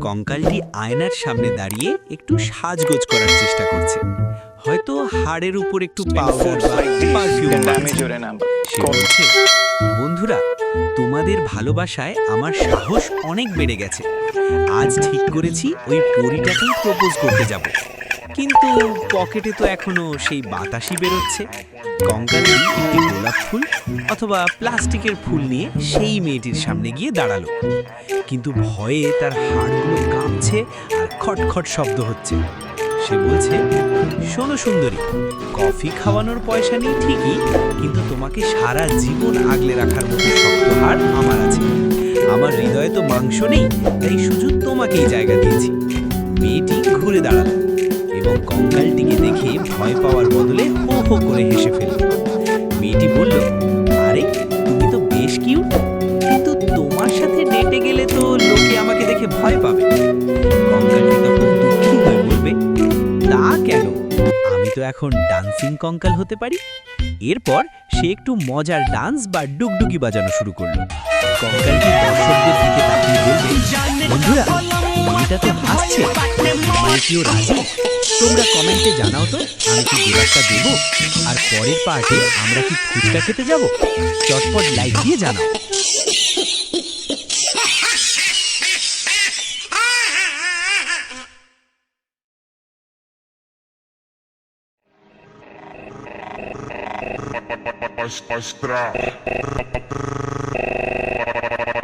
কঙ্কালটি আয়নার সামনে দাঁড়িয়ে একটু সাজগোজ করার চেষ্টা করছে। হয়তো হাড়ের উপর একটু বন্ধুরা তোমাদের ভালোবাসায় আমার সাহস অনেক বেড়ে গেছে। আজ ঠিক করেছি ওই পরিটাকেই প্রপোজ করতে যাব। কিন্তু পকেটে তো এখনও সেই বাতাসই বেরোচ্ছে। কঙ্কালি একটি গোলাপ ফুল অথবা প্লাস্টিকের ফুল নিয়ে সেই মেয়েটির সামনে গিয়ে দাঁড়াল। কিন্তু ভয়ে তার হাড়গুলো কাঁপছে আর খটখট শব্দ হচ্ছে। সে বলছে, শোনো সুন্দরী, কফি খাওয়ানোর পয়সা নেই ঠিকই, কিন্তু তোমাকে সারা জীবন আগলে রাখার মতো শক্ত হাড় আমার আছে। আমার হৃদয়ে তো মাংস নেই, তাই সুযোগ তোমাকেই জায়গা দিয়েছি। মেয়েটি ঘুরে দাঁড়াল। কঙ্কালটিকে দেখে ভয় পাওয়ার বদলে হো হো করে হেসে ফেলল। মেয়েটি বলল, আরে, তুমি তো বেশ কিউট কিন্তু তোমার সাথে ডেটে গেলে তো লোকে আমাকে দেখে ভয় পাবে। কেন? আমি তো এখন ডান্সিং কঙ্কাল হতে পারি। এরপর সে একটু মজার ডান্স বা ডুগডুগি বাজানো শুরু করল। কঙ্কালটি দর্শকদের দিকে তাকিয়ে বলবে, বন্ধুরা এটা তো হাসছে। কেউ কেউ রাজি? তোমরা কমেন্টে জানাও তো, আমি কি বিরাটটা দেবো? আর পরের পার্টে আমরা কি ফুচকা খেতে যাব? চটপট লাইক দিয়ে জানাও। Спасибо.